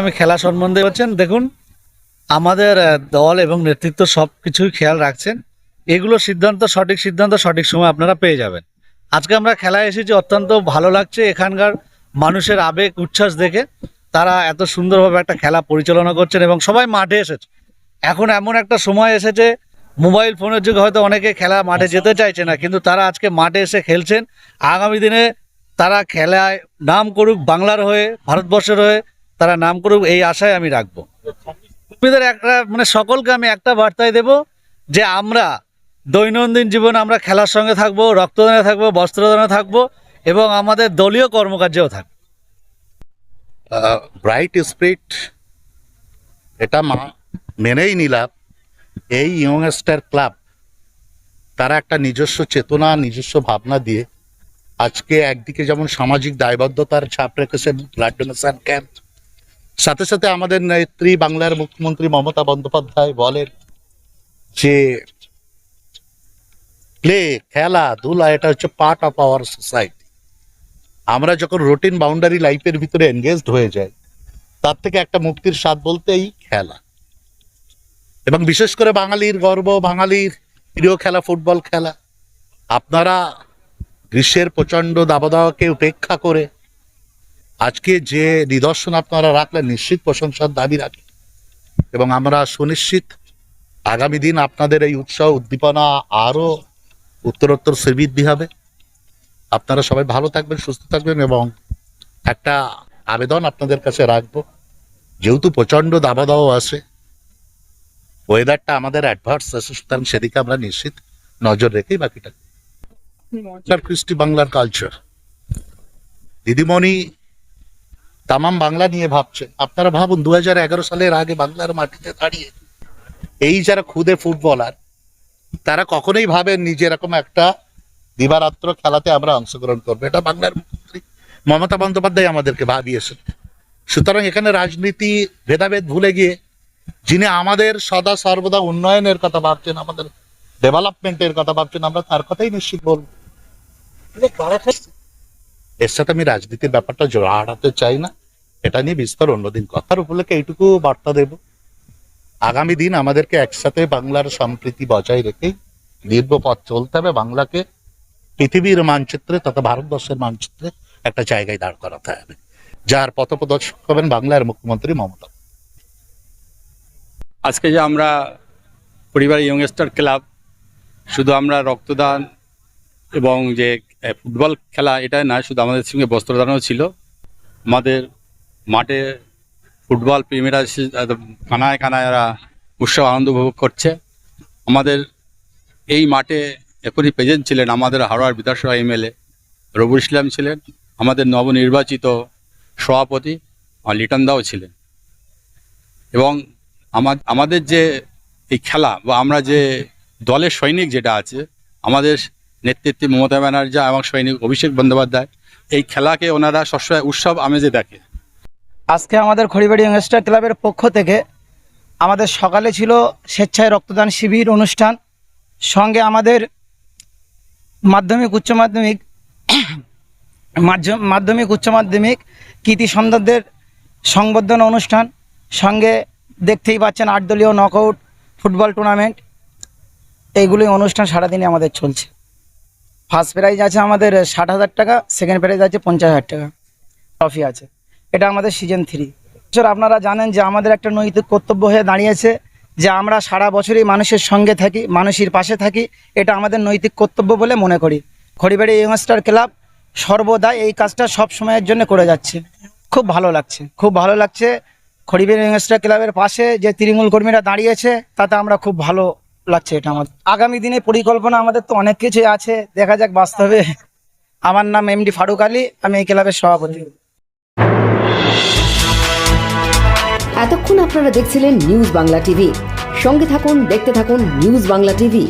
আমি খেলা সম্বন্ধে বলছেন, দেখুন, আমাদের দল এবং নেতৃত্ব সব কিছুই খেয়াল রাখছেন। এগুলো সিদ্ধান্ত, সঠিক সিদ্ধান্ত, সঠিক সময় আপনারা পেয়ে যাবেন। আজকে আমরা খেলায় এসেছি, অত্যন্ত ভালো লাগছে এখানকার মানুষের আবেগ, উচ্ছ্বাস দেখে। তারা এত সুন্দরভাবে একটা খেলা পরিচালনা করছেন এবং সবাই মাঠে এসেছে। এখন এমন একটা সময় এসেছে, মোবাইল ফোনের যুগে হয়তো অনেকে খেলা মাঠে যেতে চাইছে না, কিন্তু তারা আজকে মাঠে এসে খেলছেন। আগামী দিনে তারা খেলায় নাম করুক, বাংলার হয়ে, ভারতবর্ষের হয়ে তারা নাম করুক, এই আশায় আমি রাখব। কর্মীদের একটা মানে সকলকে আমি একটা বার্তায় দেব যে আমরা দৈনন্দিন জীবনে আমরা খেলার সঙ্গে থাকব, রক্তদানে থাকব, বস্ত্রদানে থাকব এবং আমাদের দলীয় কর্মকার্যেও থাকব। ব্রাইট স্পিরিট এটা মা মেনেই নিলাম এই ইয়ংস্টার ক্লাব তারা একটা নিজস্ব চেতনা, নিজস্ব ভাবনা দিয়ে আজকে একদিকে যেমন সামাজিক দায়বদ্ধতার ছাপ রেখেছে ব্লাড ডোনেশন ক্যাম্প সাথে সাথে আমাদের নেত্রী বাংলার মুখ্যমন্ত্রী মমতা বন্দ্যোপাধ্যায় বলেন যে, প্লে খেলাধুলা এটা হচ্ছে পার্ট অফ আওয়ার সোসাইটি আমরা যখন রুটিন বাউন্ডারি লাইফের ভিতরে এনগেজড হয়ে যাই, তার থেকে একটা মুক্তির স্বাদ বলতে এই খেলা। এবং বিশেষ করে বাঙালির গর্ব, বাঙালির প্রিয় খেলা, ফুটবল খেলা। আপনারা গ্রীষ্মের প্রচণ্ড দাবদাহকে উপেক্ষা করে আজকে যে নিদর্শন আপনারা রাখলেন নিশ্চিত প্রশংসার দাবি রাখি এবং আমরা সুনিশ্চিত আগামী দিন আপনাদের এই উৎসাহ উদ্দীপনা আরও উত্তরোত্তর শ্রীবৃদ্ধি হবে। আপনারা সবাই ভালো থাকবেন সুস্থ থাকবেন এবং একটা আবেদন আপনাদের কাছে রাখব। যেহেতু প্রচণ্ড দাবাদাহ আছে ওয়েদারটা আমাদের অ্যাডভার্স আছে সুতরাং সেদিকে আমরা নিশ্চিত নজর রেখেই বাকিটা। কৃষ্টি বাংলার কালচার। দিদিমণি তামাম বাংলা নিয়ে ভাবছে। আপনারা ভাবুন দু হাজার এগারো সালের আগে বাংলার মাটিতে দাঁড়িয়ে এই যারা খুদে ফুটবলার, তারা কখনোই ভাবেননি যে এরকম একটা দিবারাত্র খেলাতে আমরা অংশগ্রহণ করব। এটা বাংলার মুখ্যমন্ত্রী মমতা বন্দ্যোপাধ্যায় আমাদেরকে ভাবিয়েছেন। সুতরাং এখানে রাজনীতি, ভেদাভেদ ভুলে গিয়ে যিনি আমাদের সদা সর্বদা উন্নয়নের কথা ভাবছেন, আমাদের ডেভেলপমেন্টের কথা ভাবছেন, আমরা তার কথাই নিশ্চিত বলব। এর সাথে আমি রাজনীতির ব্যাপারটা জোড়া জোড়াতে চাই না। এটা নিয়ে বিস্তর অন্যদিন কথার উপলক্ষে এইটুকু বার্তা দেব। আগামী দিন আমাদেরকে একসাথে বাংলার সম্প্রীতি বজায় রেখেই দীর্ঘ পথ চলতে হবে। বাংলাকে পৃথিবীর মানচিত্রে তথা ভারতবর্ষের মানচিত্রে একটা জায়গায় দাঁড় করাতে হবে। যার পথপ্রদর্শক হবেন বাংলার মুখ্যমন্ত্রী মমতা। আজকে যে আমরা পরিবার ইয়ংস্টার ক্লাব শুধু আমরা রক্তদান এবং যে ফুটবল খেলা এটা না শুধু আমাদের সঙ্গে বস্ত্রদানও ছিল। আমাদের মাঠে ফুটবল প্রেমীরা কানায় কানায় এরা উৎসব আনন্দ উপভোগ করছে। আমাদের এই মাঠে এখনই প্রেজেন্ট ছিলেন আমাদের হাওড়ার বিধানসভা এমএলএ রবুল ইসলাম ছিলেন, আমাদের নবনির্বাচিত সভাপতি লিটন দাও ছিলেন। এবং আমা- আমাদের যে এই খেলা বা আমরা যে দলের সৈনিক যেটা আছে, আমাদের নেতৃত্বে মমতা ব্যানার্জি এবং সৈনিক অভিষেক বন্দ্যোপাধ্যায়, এই খেলাকে ওনারা সবসময় উৎসব আমেজে দেখে। আজকে আমাদের খড়িবাড়ি ইংস্টার ক্লাবের পক্ষ থেকে আমাদের সকালে ছিল স্বেচ্ছায় রক্তদান শিবির অনুষ্ঠান। সঙ্গে আমাদের মাধ্যমিক, উচ্চ মাধ্যমিক মাধ্যমিক, উচ্চ মাধ্যমিক কৃতি সন্তানদের সংবর্ধনা অনুষ্ঠান। সঙ্গে দেখতেই পাচ্ছেন আটদলীয় নকআউট, ফুটবল টুর্নামেন্ট। এইগুলোই অনুষ্ঠান সারাদিনে আমাদের চলছে। ফার্স্ট প্রাইজ আছে আমাদের ষাট হাজার টাকা সেকেন্ড প্রাইজ আছে পঞ্চাশ হাজার টাকা। ট্রফি আছে। এটা আমাদের সিজন থ্রি বছর আপনারা জানেন যে আমাদের একটা নৈতিক কর্তব্য হয়ে দাঁড়িয়েছে যে আমরা সারা বছরই মানুষের সঙ্গে থাকি, মানুষের পাশে থাকি। এটা আমাদের নৈতিক কর্তব্য বলে মনে করি। খড়িবাড়ি ইয়ংস্টার ক্লাব সর্বদা এই কাজটা সব সময়ের জন্য করে যাচ্ছে। খুব ভালো লাগছে, খুব ভালো লাগছে। খড়িবাড়ি ইয়ংস্টার ক্লাবের পাশে যে তৃণমূল কর্মীরা দাঁড়িয়েছে, তাতে আমরা খুব ভালো লাগছে এটা আমার। আগামী দিনে পরিকল্পনা আমাদের তো অনেক কিছু আছে, দেখা যাক বাস্তবে। আমার নাম এমডি ফারুক আলী, আমি এই ক্লাবের সভাপতি। এতক্ষণ আপনারা দেখছিলেন নিউজ বাংলা টিভি। সঙ্গে থাকুন, দেখতে থাকুন নিউজ বাংলা টিভি।